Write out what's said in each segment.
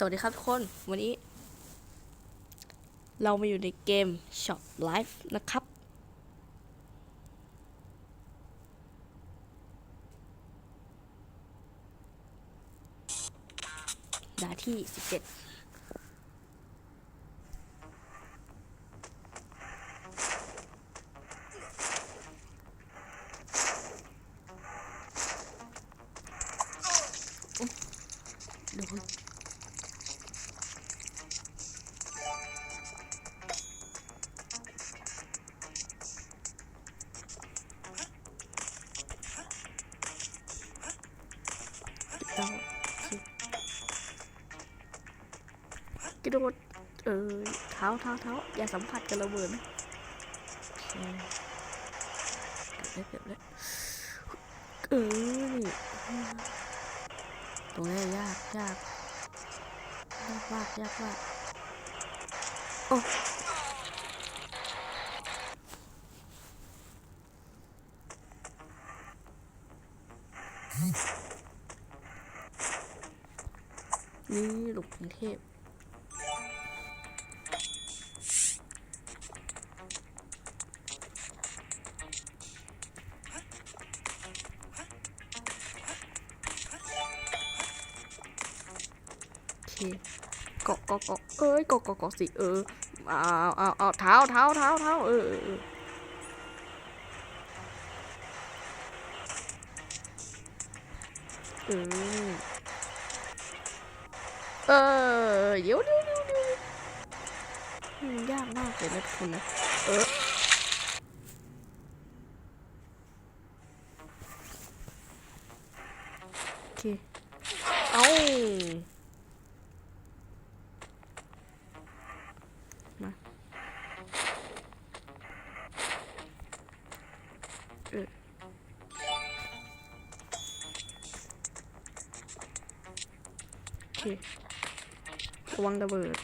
สวัสดีครับทุกคน วันนี้ เรามาอยู่ในเกม Shop Life นะครับดาที่ 17โดน ระโดดเออเท้าเท้าเท้าอย่าสัมผัสกับระเบิดนะเคเกือบแล้วเกือบแล้วเออตรงนี้ยากยากยากมากยากมากโอ้นี่หลบกรุงเทพ เคเกาะเกาะเกาะเอ้ยเกาะเกาะเกาะสิเออเอาเอาเอาเท้าเท้าเท้าเท้าเออเออเออเออเออเดี๋ยวเดี๋ยวเดี๋ยวเดี๋ยวมันยากมากเลยนะทุกคนนะเออโอเค เอา โอเครวังระเบิด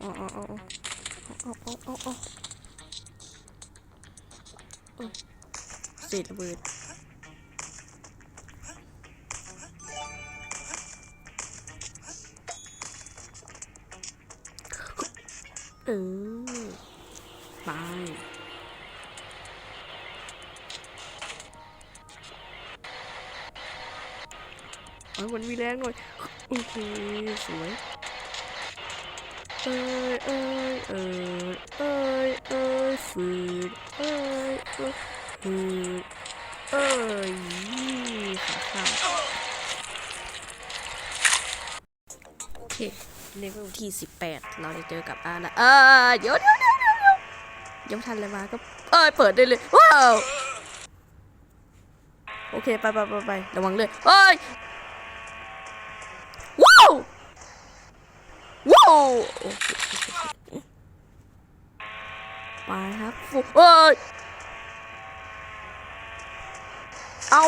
โอ้โอ้โอ้โอ้โอ้โอ้โอ้เศษระเบิดเออ เอามันมีแรงหน่อยโอเคสวยเอ้ยเอ้ยเอ้ยเอ้ยเอ้ยฝืดเอ้ยเอ้ยฝืดเอ้ยขาข้างโอเคเลเวลที่18เราจะเจอกับอานะเออเดี๋ยวเดี๋ยวเดี๋ยวเดี๋ยวเดี๋ยวยังทันเลยมาก็เอ้ยเปิดได้เลยว้าวโอเค ไปไปไปไประวังเลยเอ้ย ว้าว ว้าวโอเคโอเคโอเคไปครับฟุเอ้ยเอ้า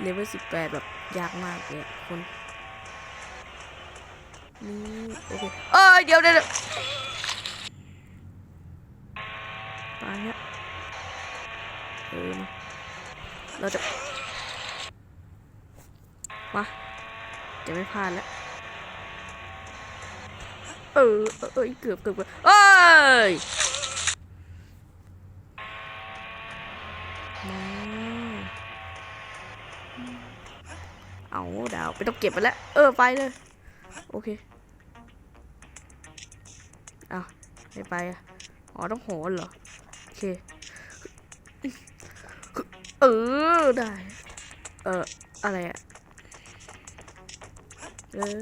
เลเวล18แปดแบบยากมากเลยคนนี่โอเคเอ้ยเดี๋ยวเดี๋ยวเดี๋ยวไปฮะเออมาเราจะมาจะไม่พลาดแล้ว เออเออเอยเกือบเกือบเกือบเอ้ยเอาดาวไม่ต้องเก็บไปแล้ว เออ ไปเลย โอเคอ้าไม่ไปอะอ๋อ ต้องโหนเหรอ โอเค เออ ได้ เออ อะไรอะเออ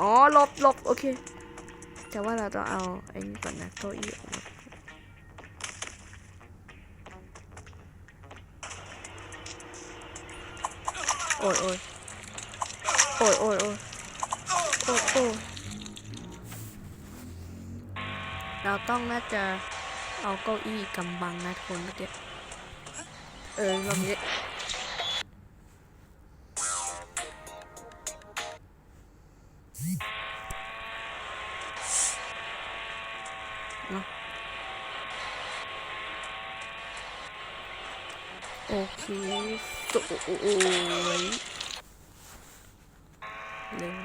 อ๋อหลบหลบโอเค แต่ว่าเราต้องเอาไอ้นี่ก่อนนะเก้าอี้ออกมาโอ้ยโอ้ยโอ้ยโอ้ยโอ้ยโอ้ยโอ้ยเราต้องน่าจะเอาเก้าอี้กำบังนะทุกคนเมื่อกี้เออลองนี้ เนาะโอเคสวยเร็ว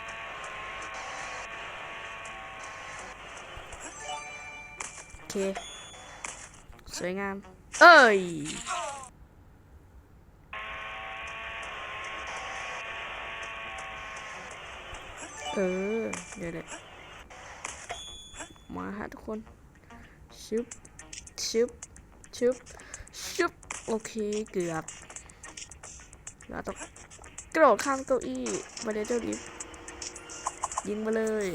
โอเค สวยงาม เอ้ยเออ เดี๋ยวเดี๋ยวมาฮะทุกคน ชึบชึบชึบชึบโอเคเกือบเราต้องกระโดดข้ามเก้าอี้มาเลยเจ้าดิฟยิงมาเลย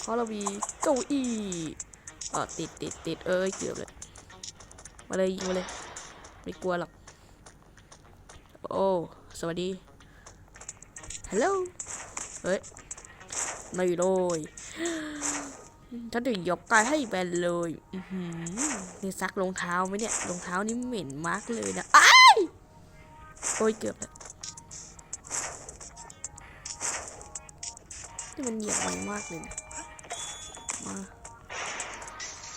เพราะเรามีเก้าอี้เออติดติดติดเอ้ยเกือบเลยมาเลยยิงมาเลยไม่กลัวหรอกโอ้สวัสดีฮัลโหลเฮ้ยไม่เลย ฉันถึงยกกายให้แบนเลยอือหือนี่ซักรองเท้าไหมเนี่ยรองเท้านี่เหม็นมากเลยนะอ้ายโอ้ยเกือบแล้วนี่มันเหยียบไวมากเลยนะมา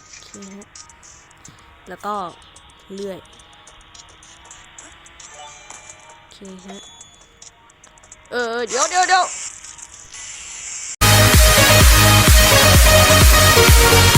โอเคฮะแล้วก็เลื่อยโอเคฮะเออเดี๋ยวเดี๋ยวเดี๋ยว We'll